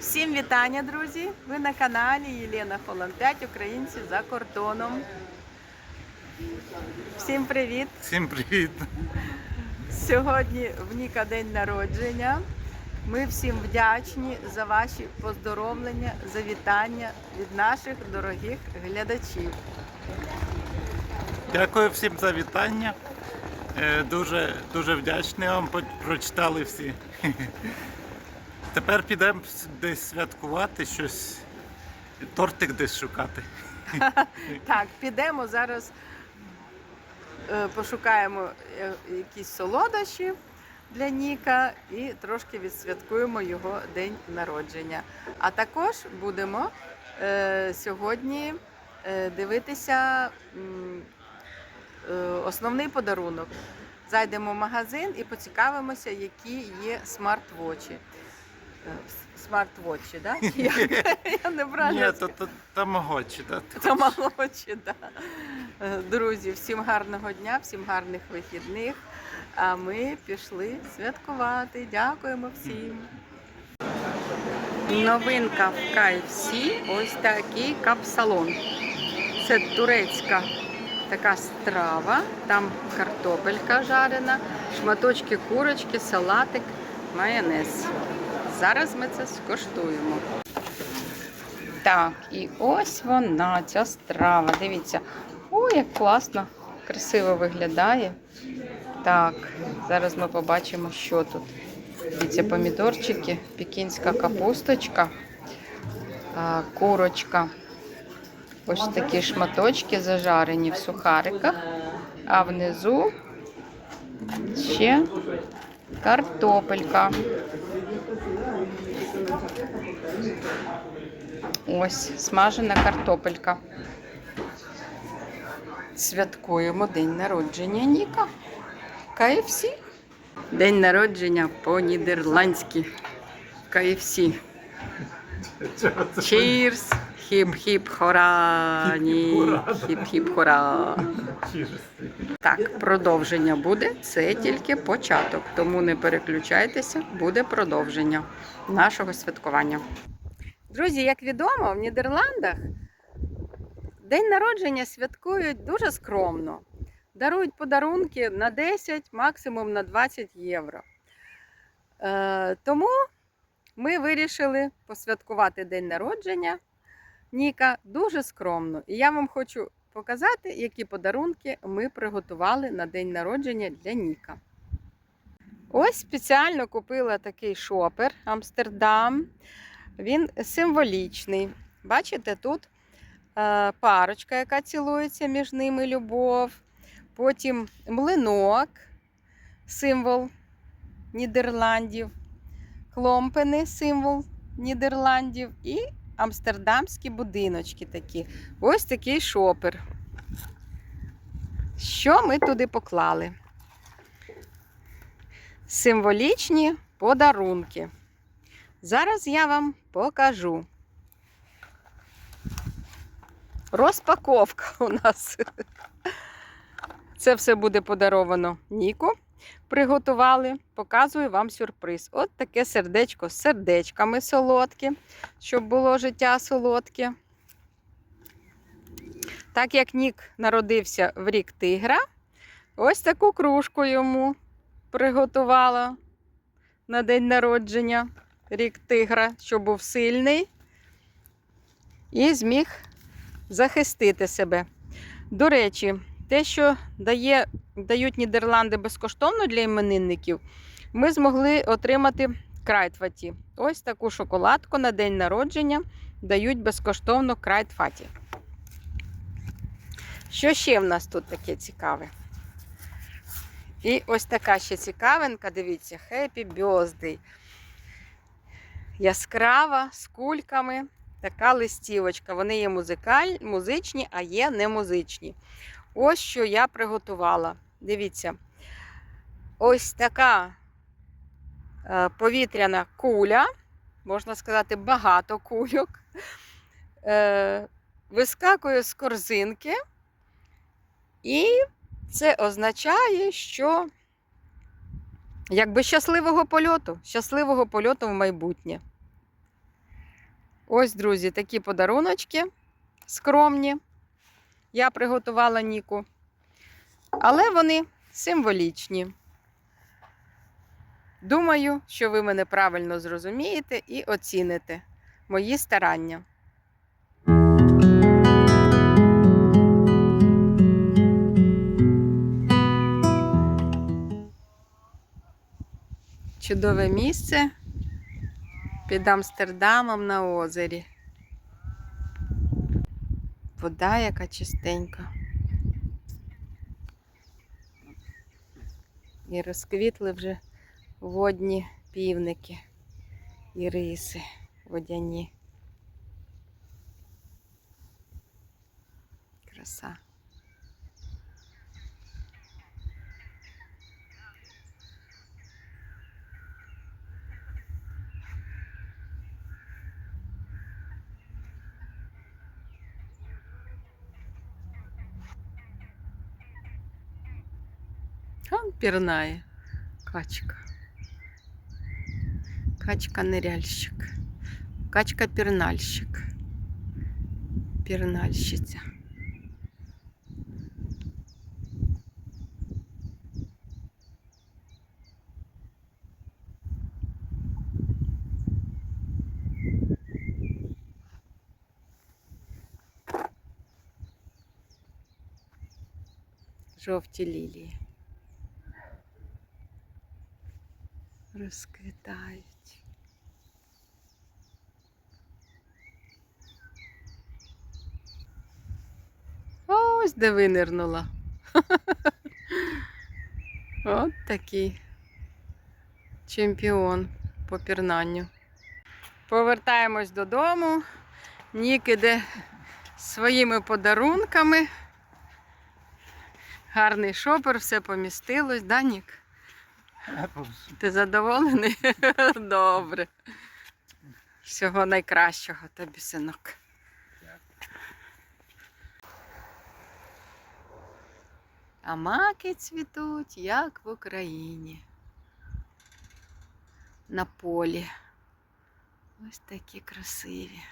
Всім вітання, друзі! Ви на каналі Єлена Холланд 5 Українці за кордоном. Всім привіт! Всім привіт! Сьогодні в Ніка день народження. Ми всім вдячні за ваші поздоровлення, за вітання від наших дорогих глядачів. Дякую всім за вітання. Е, Дуже, дуже вдячний вам, прочитали всі. Тепер підемо десь святкувати щось, тортик десь шукати. Так, підемо зараз, е, пошукаємо е, якісь солодощі для Ніка і трошки відсвяткуємо його день народження. А також будемо е, сьогодні е, дивитися е, основний подарунок. Зайдемо в магазин і поцікавимося, які є смарт-вочі. Е, Смарт-вочі, так? Да? Я неправильно Ні, то, то тамагочі, да? Тамагочі, да. Е, Друзі, всім гарного дня, всім гарних вихідних. А ми пішли святкувати. Дякуємо всім. Новинка в KFC. Ось такий капсалон. Це турецька така страва. Там картопелька жарена, шматочки курочки, салатик, майонез. Зараз ми це скоштуємо. Так, і ось вона, ця страва. Дивіться. Ой, як класно, красиво виглядає. Так, зараз ми побачимо, що тут. Дивіться, помідорчики, пекінська капусточка, курочка. Ось такі шматочки зажарені в сухариках, а внизу ще картопелька. Ось смажена картопелька. Святкуємо день народження Ніка. KFC. День народження по-нідерландськи. KFC. Cheers! Хіп-хіп хора! Ні, хіп-хіп хора! Так, продовження буде. Це тільки початок. Тому не переключайтеся, буде продовження нашого святкування. Друзі, як відомо, в Нідерландах день народження святкують дуже скромно. Дарують подарунки на 10, максимум на 20 євро. Е, тому ми вирішили посвяткувати день народження Ніка дуже скромно. І я вам хочу показати, які подарунки ми приготували на день народження для Ніка. Ось спеціально купила такий шопер Амстердам. Він символічний. Бачите, тут е, парочка, яка цілується між ними любов. Потім млинок, символ Нідерландів, кломпени, символ Нідерландів, і амстердамські будиночки такі. Ось такий шопер. Що ми туди поклали? Символічні подарунки. Зараз я вам покажу. Розпаковка у нас. Це все буде подаровано Ніку. Приготували, показую вам сюрприз. От таке сердечко з сердечками солодке, щоб було життя солодке. Так як Нік народився в рік тигра, ось таку кружку йому приготувала на день народження рік тигра, щоб був сильний і зміг захистити себе. До речі, те, що дає, дають Нідерланди безкоштовно для іменинників, ми змогли отримати крайтфаті. Ось таку шоколадку на день народження дають безкоштовно крайтфаті. Що ще в нас тут таке цікаве? І ось така ще цікавинка, дивіться, Happy Birthday. Яскрава з кульками. Така листівочка. Вони є музикаль... музичні, а є не музичні. Ось що я приготувала. Дивіться. Ось така е, повітряна куля, можна сказати, багато кульок. Е, вискакує з корзинки, і це означає, що якби щасливого польоту, щасливого польоту в майбутнє. Ось, друзі, такі подаруночки скромні. Я приготувала Ніку. Але вони символічні. Думаю, що ви мене правильно зрозумієте і оціните мої старання. Чудове місце під Амстердамом на озері. Вода яка чистенька. І розквітли вже водні півники і риси водяні. Краса. Он пірнає. Качка. Качка-ниряльщик. Качка-пірнальщик. Пірнальщиця. Жовті лілії. Розквітають. Ось де винирнула. От такий чемпіон по пірнанню. Повертаємось додому. Нік іде своїми подарунками. Гарний шопер, все помістилось, да, Нік? Ти задоволений? Добре. Всього найкращого тобі, синок. А маки цвітуть, як в Україні. На полі. Ось такі красиві.